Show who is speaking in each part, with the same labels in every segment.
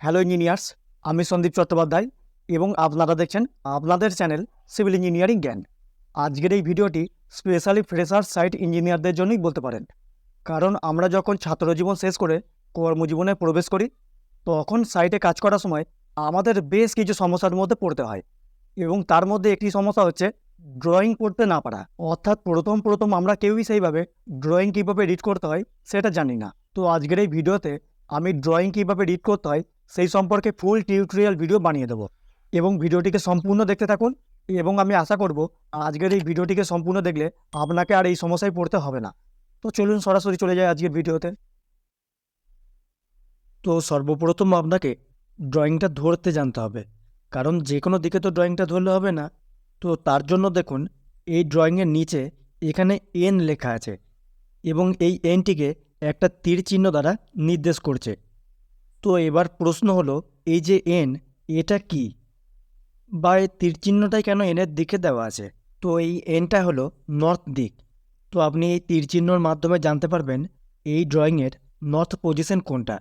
Speaker 1: Hello engineers আমি সন্দীপ চট্টোপাধ্যায় এবং আপনারা দেখছেন আপনাদের চ্যানেল সিভিল ইঞ্জিনিয়ারিং জ্ঞান। আজকের এই ভিডিওটি স্পেশালি ফ্রেশার সাইট ইঞ্জিনিয়ারদের জন্যই বলতে পারেন। কারণ আমরা যখন ছাত্রজীবন শেষ করে কর্মজীবনে প্রবেশ করি, তখন সাইটে কাজ করার সময় আমাদের বেশ কিছু সমস্যার মধ্যে পড়তে হয় এবং তার মধ্যে একটি সমস্যা হচ্ছে ড্রয়িং করতে না পারা। অর্থাৎ প্রথম প্রথম আমরা কেউই সেইভাবে ড্রয়িং কীভাবে রিড করতে হয় সেটা জানি না। তো আজকের এই ভিডিওতে আমি ড্রয়িং কীভাবে রিড করতে হয় সেই সম্পর্কে ফুল টিউটোরিয়াল ভিডিও বানিয়ে দেবো। এবং ভিডিওটিকে সম্পূর্ণ দেখতে থাকুন। এবং আমি আশা করব, আজকের এই ভিডিওটিকে সম্পূর্ণ দেখলে আপনাকে আর এই সমস্যায় পড়তে হবে না। তো চলুন সরাসরি চলে যায় আজকের ভিডিওতে। তো সর্বপ্রথম আপনাকে ড্রয়িংটা ধরতে জানতে হবে। কারণ যে কোনো দিকে তো ড্রয়িংটা ধরলে হবে না। তো তার জন্য দেখুন, এই ড্রয়িংয়ের নিচে এখানে এন লেখা আছে। এবং এই এনটিকে একটা তীর চিহ্ন দ্বারা নির্দেশ করছে। তো এবার প্রশ্ন হলো, এই যে এন এটা কি? বা এই তীরচিহ্নটাই কেন এনের দিকে দেওয়া আছে? তো এই এনটা হলো নর্থ দিক। তো আপনি এই তীরচিহ্নর মাধ্যমে জানতে পারবেন, এই ড্রয়িংয়ের নর্থ পজিশন কোনটা।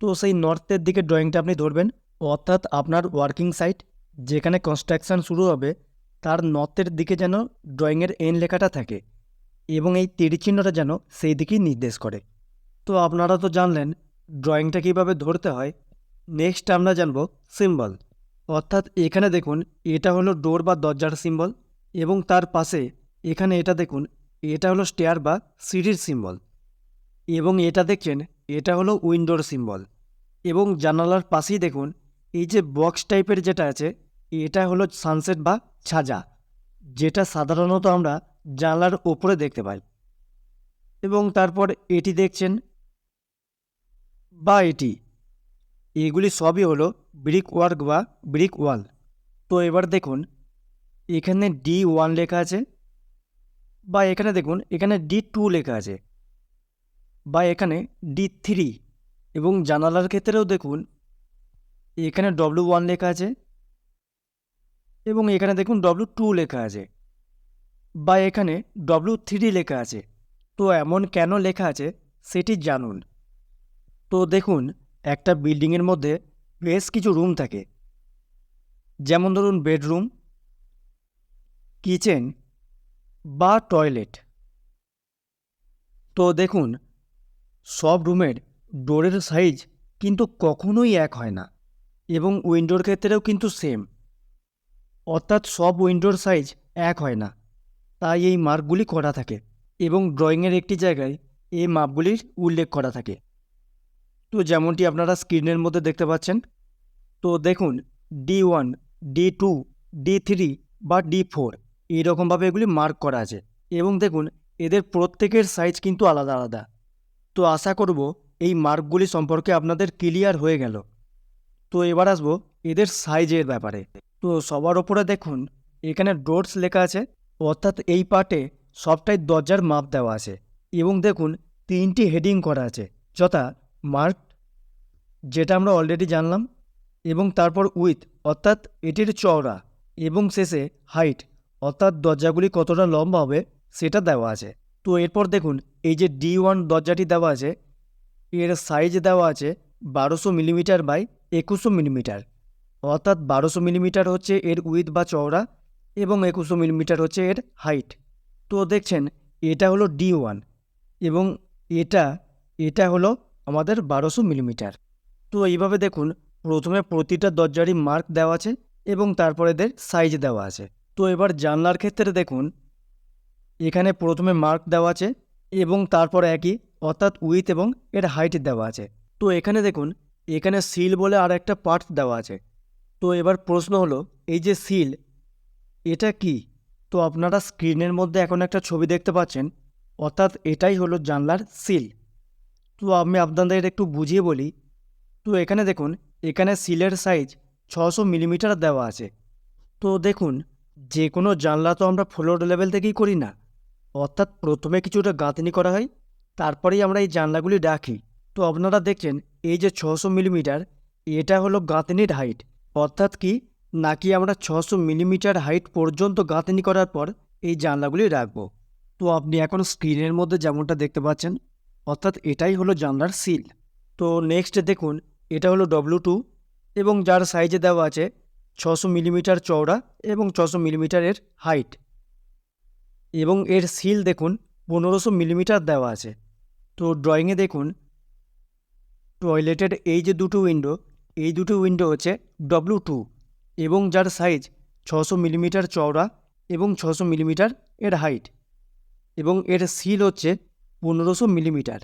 Speaker 1: তো সেই নর্থের দিকে ড্রয়িংটা আপনি ধরবেন, অর্থাৎ আপনার ওয়ার্কিং সাইট যেখানে কনস্ট্রাকশন শুরু হবে, তার নর্থের দিকে যেন ড্রয়িংয়ের এন লেখাটা থাকে, এবং এই তীরচিহ্নটা যেন সেই দিকেই নির্দেশ করে। তো আপনারা তো জানলেন ড্রয়িংটা কীভাবে ধরতে হয়, নেক্সট আমরা জানব সিম্বল। অর্থাৎ এখানে দেখুন, এটা হলো ডোর বা দরজার সিম্বল এবং তার পাশে এখানে এটা দেখুন, এটা হলো স্টেয়ার বা সিঁড়ির সিম্বল এবং এটা দেখছেন, এটা হলো উইন্ডোর সিম্বল এবং জানালার পাশেই দেখুন, এই যে বক্স টাইপের যেটা আছে, এটা হলো সানসেট বা ছাজা যেটা সাধারণত আমরা জানলার ওপরে দেখতে পাই এবং তারপর এটি দেখছেন বা এটি। এগুলি সবই হলো ব্রিক ওয়ার্ক বা ব্রিক ওয়াল। তো এবার দেখুন, এখানে ডি ওয়ান লেখা আছে বা এখানে দেখুন, এখানে ডি টু লেখা আছে বা এখানে ডি থ্রি এবং জানালার ক্ষেত্রেও দেখুন, এখানে ডব্লু ওয়ান লেখা আছে এবং এখানে দেখুন ডব্লু টু লেখা আছে বা এখানে ডব্লু থ্রি লেখা আছে। তো এমন কেন লেখা আছে সেটি জানুন। তো দেখুন, একটা বিল্ডিংয়ের মধ্যে বেশ কিছু রুম থাকে। যেমন ধরুন বেডরুম, কিচেন বা টয়লেট। তো দেখুন, সব রুমের ডোরের সাইজ কিন্তু কখনোই এক হয় না এবং উইন্ডোর ক্ষেত্রেও কিন্তু সেম। অর্থাৎ সব উইন্ডোর সাইজ এক হয় না। তাই এই মার্কগুলি করা থাকে এবং ড্রয়িংয়ের একটি জায়গায় এই মাপগুলির উল্লেখ করা থাকে। তো যেমনটি আপনারা স্ক্রিনের মধ্যে দেখতে পাচ্ছেন। তো দেখুন D one D two D three বা ডি ফোর এইরকমভাবে এগুলি মার্ক করা আছে। এবং দেখুন, এদের প্রত্যেকের সাইজ কিন্তু আলাদা আলাদা। তো আশা করব এই মার্কগুলি সম্পর্কে আপনাদের ক্লিয়ার হয়ে গেল। তো এবার আসব এদের সাইজের ব্যাপারে। তো সবার ওপরে দেখুন, এখানে ডোরস লেখা আছে। অর্থাৎ এই পার্টে সবটাই দরজার মাপ দেওয়া আছে। এবং দেখুন, তিনটি হেডিং করা আছে। যথা মার্ক, যেটা আমরা অলরেডি জানলাম, এবং তারপর উইথ অর্থাৎ এটির চওড়া, এবং শেষে হাইট অর্থাৎ দরজাগুলি কতটা লম্বা হবে, সেটা দেওয়া আছে। তো এরপর দেখুন, এই যে ডি ওয়ান দরজাটি দেওয়া আছে, এর সাইজ দেওয়া আছে বারোশো মিলিমিটার বাই একুশো মিলিমিটার অর্থাৎ বারোশো মিলিমিটার হচ্ছে এর উইথ বা চওড়া, এবং একুশো মিলিমিটার হচ্ছে এর হাইট তো দেখছেন, এটা হলো ডি ওয়ান এবং এটা এটা হলো আমাদের বারোশো মিলিমিটার। তো এইভাবে দেখুন, প্রথমে প্রতিটা দরজারই মার্ক দেওয়া আছে এবং তারপরে এদের সাইজ দেওয়া আছে। তো এবার জানলার ক্ষেত্রে দেখুন, এখানে প্রথমে মার্ক দেওয়া আছে এবং তারপর একই, অর্থাৎ উইথ এবং এর হাইট দেওয়া আছে। তো এখানে দেখুন, এখানে সিল বলে আর একটা পার্ট দেওয়া আছে। তো এবার প্রশ্ন হলো, এই যে সিল এটা কি? তো আপনারা স্ক্রিনের মধ্যে এখন একটা ছবি দেখতে পাচ্ছেন, অর্থাৎ এটাই হলো জানলার সিল তো আমি আপনাদের একটু বুঝিয়ে বলি। তো এখানে দেখুন, এখানে সিলের সাইজ ছশো মিলিমিটার দেওয়া আছে। তো দেখুন যে কোনো জানলা তো আমরা ফ্লোর লেভেল থেকেই করি না। অর্থাৎ প্রথমে কিছুটা গাঁথনি করা হয়, তারপরেই আমরা এই জানলাগুলি রাখি। তো আপনারা দেখছেন, এই যে ছশো মিলিমিটার এটা হলো গাঁথনির হাইট অর্থাৎ কি, নাকি আমরা ছশো মিলিমিটার হাইট পর্যন্ত গাঁথনি করার পর এই জানলাগুলি রাখব। তো আপনি এখন স্ক্রিনের মধ্যে যেমনটা দেখতে পাচ্ছেন অর্থাৎ এটাই হলো জানলার সিল। তো নেক্সট দেখুন, এটা হলো ডব্লু টু এবং যার সাইজে দেওয়া আছে ছশো মিলিমিটার চওড়া এবং ছশো মিলিমিটারের হাইট এবং এর সিল দেখুন, পনেরোশো মিলিমিটার দেওয়া আছে। তো ড্রয়িংয়ে দেখুন টয়লেটের এই যে দুটো উইন্ডো এই দুটো উইন্ডো হচ্ছে ডব্লু টু এবং যার সাইজ ছশো মিলিমিটার চওড়া এবং ছশো মিলিমিটার এর হাইট এবং এর সিল হচ্ছে পনেরোশো মিলিমিটার।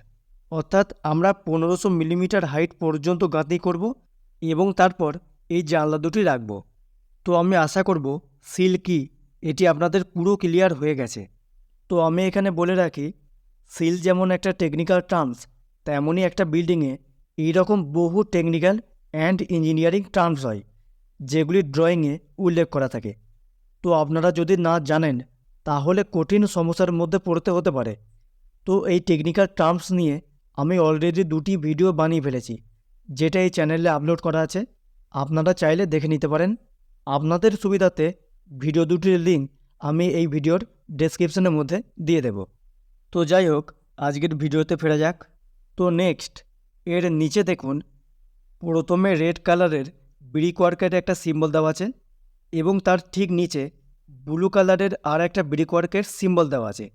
Speaker 1: অর্থাৎ আমরা পনেরোশো মিলিমিটার হাইট পর্যন্ত গাঁথনি করব এবং তারপর এই জানলা দুটি রাখব। তো আমি আশা করব সিল কি এটি আপনাদের পুরো ক্লিয়ার হয়ে গেছে। তো আমি এখানে বলে রাখি, সিল যেমন একটা টেকনিক্যাল টার্মস তেমনই একটা বিল্ডিংয়ে এইরকম বহু টেকনিক্যাল অ্যান্ড ইঞ্জিনিয়ারিং টার্মস হয়, যেগুলি ড্রয়িংয়ে উল্লেখ করা থাকে। তো আপনারা যদি না জানেন, তাহলে কঠিন সমস্যার মধ্যে পড়তে হতে পারে। তো এই টেকনিক্যাল টার্মস নিয়ে আমি অলরেডি দুটি ভিডিও বানিয়ে ফেলেছি, যেটা এই চ্যানেলে আপলোড করা আছে। আপনারা চাইলে দেখে নিতে পারেন। আপনাদের সুবিধাতে ভিডিও দুটির লিঙ্ক আমি এই ভিডিওর ডেসক্রিপশনের মধ্যে দিয়ে দেব। তো যাই হোক, আজকের ভিডিওতে ফেরা যাক। তো নেক্সট এর নিচে দেখুন, প্রথমে রেড কালারের ব্রিক ওয়ার্কের একটা সিম্বল দেওয়া আছে এবং তার ঠিক নিচে ব্লু কালারের আর একটা ব্রিক সিম্বল দেওয়া আছে।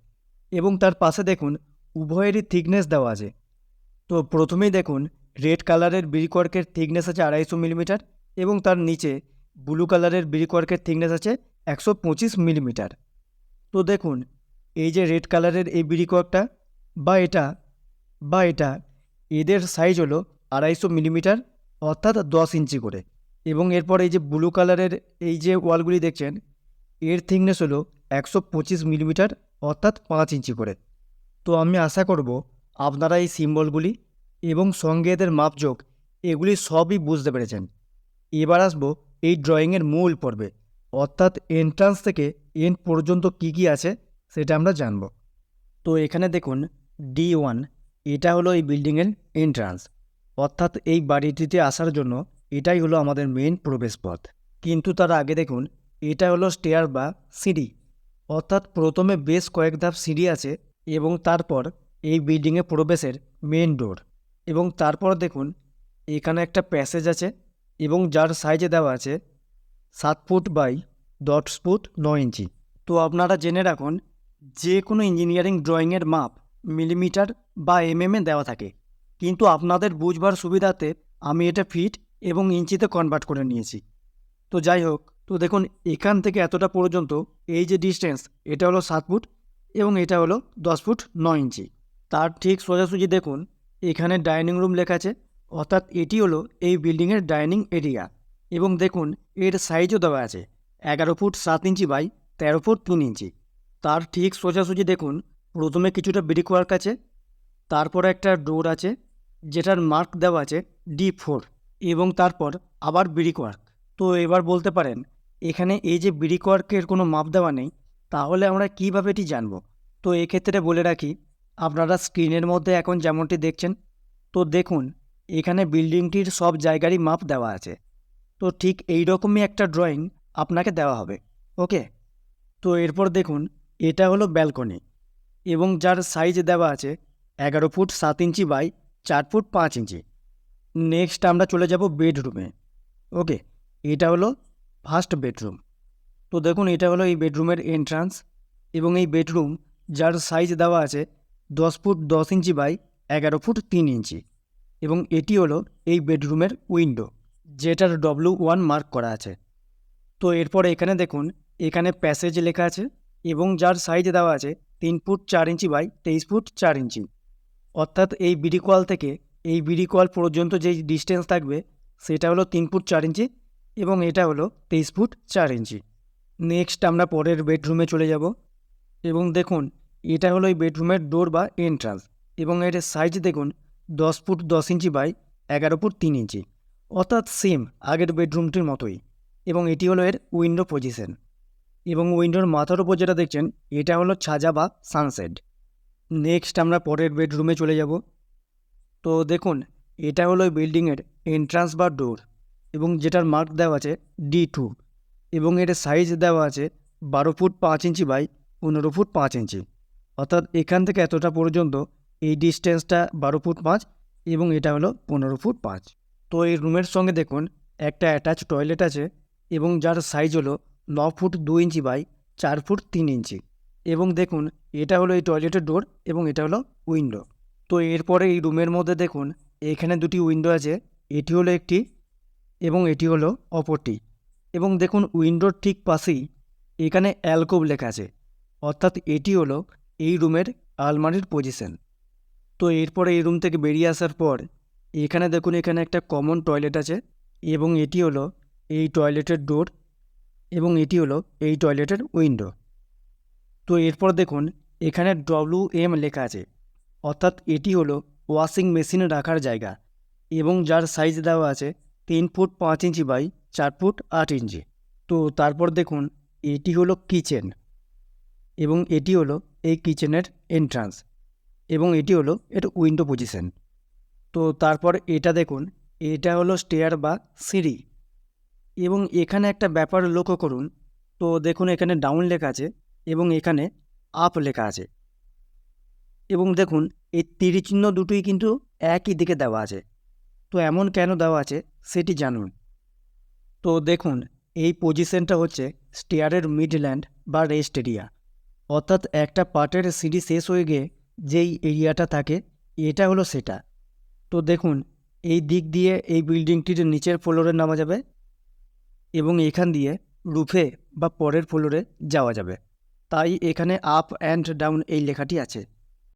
Speaker 1: এবং তার পাশে দেখুন উভয়েরই থিকনেস দেওয়া আছে। তো প্রথমেই দেখুন রেড কালারের ব্রিক ওয়ার্কের থিকনেস আছে আড়াইশো মিলিমিটার এবং তার নিচে ব্লু কালারের ব্রিক ওয়ার্কের থিকনেস আছে একশো পঁচিশ মিলিমিটার তো দেখুন, এই যে রেড কালারের এই ব্রিক বা এটা বা এটা, এদের সাইজ হলো আড়াইশো মিলিমিটার অর্থাৎ দশ ইঞ্চি করে। এবং এরপর এই যে ব্লু কালারের এই যে ওয়ালগুলি দেখছেন, এর থিকনেস হলো একশো পঁচিশ মিলিমিটার অর্থাৎ পাঁচ ইঞ্চি করে। তো আমি আশা করব আপনারা এই সিম্বলগুলি এবং সঙ্গে এদের মাপযোগ এগুলি সবই বুঝতে পেরেছেন। এবার আসব এই ড্রয়িংয়ের মূল পর্বে, অর্থাৎ এন্ট্রান্স থেকে এন্ড পর্যন্ত কি কি আছে সেটা আমরা জানব। তো এখানে দেখুন ডি ওয়ান এটা হলো এই বিল্ডিংয়ের এন্ট্রান্স অর্থাৎ এই বাড়িটিতে আসার জন্য এটাই হলো আমাদের মেন প্রবেশপথ। কিন্তু তার আগে দেখুন, এটা হলো স্টেয়ার বা সিঁড়ি। অর্থাৎ প্রথমে বেশ কয়েক ধাপ সিঁড়ি আছে এবং তারপর এই বিল্ডিংয়ে প্রবেশের মেন ডোর এবং তারপর দেখুন, এখানে একটা প্যাসেজ আছে এবং যার সাইজে দেওয়া আছে সাত ফুট বাই দশ ফুট নয় ইঞ্চি। তো আপনারা জেনে রাখুন যে কোনো ইঞ্জিনিয়ারিং ড্রয়িংয়ের মাপ মিলিমিটার বা এমএমে দেওয়া থাকে। কিন্তু আপনাদের বুঝবার সুবিধাতে আমি এটা ফিট এবং ইঞ্চিতে কনভার্ট করে নিয়েছি। তো যাই হোক তো দেখুন, এখান থেকে এতটা পর্যন্ত এই যে ডিস্টেন্স এটা হলো সাত ফুট এবং এটা হলো দশ ফুট ন ইঞ্চি। তার ঠিক সোজাসুজি দেখুন, এখানে ডাইনিং রুম লেখা আছে, অর্থাৎ এটি হলো এই বিল্ডিংয়ের ডাইনিং এরিয়া এবং দেখুন, এর সাইজও দেওয়া আছে, এগারো ফুট সাত ইঞ্চি বাই তেরো ফুট তিন ইঞ্চি। তার ঠিক সোজাসুজি দেখুন, প্রথমে কিছুটা ব্রিক ওয়ার্ক আছে, তারপর একটা ডোর আছে, যেটার মার্ক দেওয়া আছে ডি ফোর এবং তারপর আবার ব্রিক ওয়ার্ক তো এবার বলতে পারেন এখানে এই যে ব্রিক ওয়ার্কের কোনো মাপ দেওয়া নেই, তাহলে আমরা কীভাবে এটি জানব? তো এক্ষেত্রে বলে রাখি, আপনারা স্ক্রিনের মধ্যে এখন যেমনটি দেখছেন, তো দেখুন, এখানে বিল্ডিংটির সব জায়গারই মাপ দেওয়া আছে। তো ঠিক এই রকমই একটা ড্রয়িং আপনাকে দেওয়া হবে, ওকে? তো এরপর দেখুন, এটা হলো ব্যালকনি এবং যার সাইজ দেওয়া আছে এগারো ফুট সাত ইঞ্চি বাই চার ফুট পাঁচ ইঞ্চি। নেক্সট আমরা চলে যাব বেডরুমে, ওকে? এটা হলো ফার্স্ট বেডরুম। তো দেখুন, এটা হলো এই বেডরুমের এন্ট্রান্স এবং এই বেডরুম যার সাইজ দেওয়া আছে দশ ফুট দশ ইঞ্চি বাই এগারো ফুট তিন ইঞ্চি এবং এটি হলো এই বেডরুমের উইন্ডো যেটার ডব্লু ওয়ান মার্ক করা আছে। তো এরপর এখানে দেখুন, এখানে প্যাসেজ লেখা আছে এবং যার সাইজ দেওয়া আছে তিন ফুট চার ইঞ্চি বাই তেইশ ফুট চার ইঞ্চি। অর্থাৎ এই বিডিকোয়াল থেকে এই বিডিকোয়াল পর্যন্ত যেই ডিস্টেন্স থাকবে সেটা হলো তিন ফুট চার ইঞ্চি এবং এটা হলো তেইশ ফুট চার ইঞ্চি। নেক্সট আমরা পরের বেডরুমে চলে যাব। এবং দেখুন, এটা হলো এই বেডরুমের ডোর বা এন্ট্রান্স এবং এর সাইজ দেখুন, দশ ফুট দশ ইঞ্চি বাই এগারো ফুট তিন ইঞ্চি। অর্থাৎ সেম আগের বেডরুমটির মতোই। এবং এটি হলো এর উইন্ডো পজিশন এবং উইন্ডোর মাথার উপর যেটা দেখছেন, এটা হলো ছাজা বা সানসেট নেক্সট আমরা পরের বেডরুমে চলে যাব। তো দেখুন, এটা হলো বিল্ডিংয়ের এন্ট্রান্স বা ডোর এবং যেটার মার্ক দেওয়া আছে ডি টু এবং এর সাইজ দেওয়া আছে বারো ফুট পাঁচ ইঞ্চি বাই পনেরো ফুট পাঁচ ইঞ্চি। অর্থাৎ এখান থেকে এতটা পর্যন্ত এই ডিস্টেন্সটা বারো ফুট পাঁচ এবং এটা হলো পনেরো ফুট পাঁচ। তো এই রুমের সঙ্গে দেখুন একটা অ্যাটাচ টয়লেট আছে এবং যার সাইজ হলো ন ফুট দু ইঞ্চি বাই চার ফুট তিন ইঞ্চি। এবং দেখুন এটা হলো এই টয়লেটের ডোর এবং এটা হলো উইন্ডো তো এরপরে এই রুমের মধ্যে দেখুন এখানে দুটি উইন্ডো আছে, এটি হলো একটি এবং এটি হলো অপরটি। এবং দেখুন উইন্ডোর ঠিক পাশেই এখানে অ্যালকোভ লেখা আছে। অর্থাৎ এটি হলো এই রুমের আলমারির পজিশন। তো এরপরে এই রুম থেকে বেরিয়ে আসার পর এখানে দেখুন এখানে একটা কমন টয়লেট আছে এবং এটি হলো এই টয়লেটের ডোর এবং এটি হলো এই টয়লেটের উইন্ডো। তো এরপর দেখুন এখানে ডব্লিউ এম লেখা আছে। অর্থাৎ এটি হলো ওয়াশিং মেশিন রাখার জায়গা এবং যার সাইজ দেওয়া আছে তিন ফুট পাঁচ ইঞ্চি বাই চার ফুট আট ইঞ্চি। তো তারপর দেখুন, এটি হলো কিচেন এবং এটি হলো এই কিচেনের এন্ট্রান্স এবং এটি হলো এর উইন্ডো পজিশন তো তারপর এটা দেখুন, এটা হলো স্টেয়ার বা সিঁড়ি এবং এখানে একটা ব্যাপার লক্ষ্য করুন। তো দেখুন, এখানে ডাউন লেখা আছে এবং এখানে আপ লেখা আছে এবং দেখুন, এই তীর চিহ্ন দুটোই কিন্তু একই দিকে দেওয়া আছে। তো এমন কেন দেওয়া আছে সেটি জানুন। তো দেখুন, এই পজিশনটা হচ্ছে স্টেয়ারের মিডল্যান্ড বা রেস্ট এরিয়া অর্থাৎ একটা পার্টের সিঁড়ি শেষ হয়ে গিয়ে যেই এরিয়াটা থাকে, এটা হলো সেটা। তো দেখুন, এই দিক দিয়ে এই বিল্ডিংটির নিচের ফ্লোরে নামা যাবে এবং এখান দিয়ে রুফে বা পরের ফ্লোরে যাওয়া যাবে। তাই এখানে আপ অ্যান্ড ডাউন এই লেখাটি আছে।